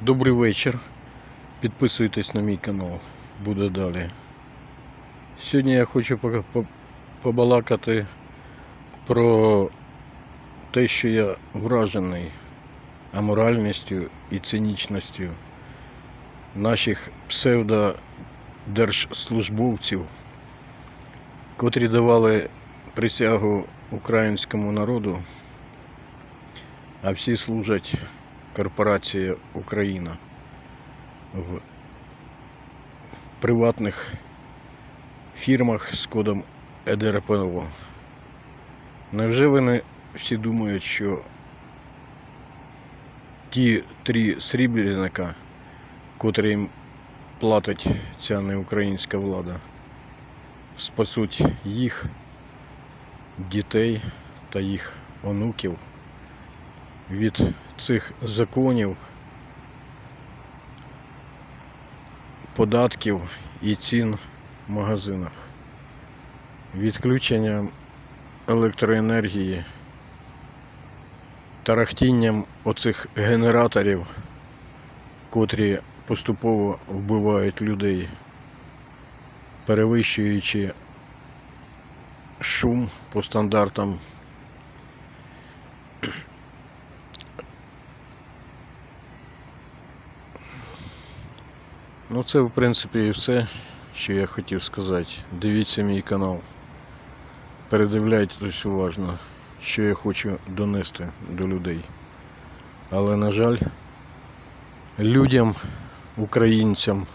Добрий вечір. Підписуйтесь на мій канал. Буде далі. Сьогодні я хочу по- по- побалакати про те, що я вражений аморальністю і цинічністю наших псевдодержслужбовців, котрі давали присягу українському народу, а всі служать корпорації Україна в приватних фірмах з кодом ЕДРПО. Невже вони всі думають, що ті три срібленника, котрі їм платить ця неукраїнська влада, спасуть їх, дітей та їх онуків від цих законів, податків і цін в магазинах, відключенням електроенергії, тарахтінням оцих генераторів, котрі поступово вбивають людей, перевищуючи шум по стандартам Ну, це, в принципі, і все, що я хотів сказати. Дивіться мій канал. Передивляйтесь уважно, що я хочу донести до людей. Але, на жаль, людям, українцям,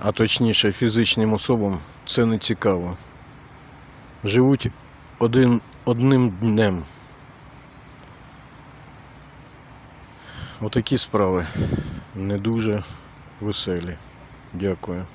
а точніше фізичним особам, це не цікаво. Живуть один, одним днем. Отакі справи не дуже веселі. Дякую.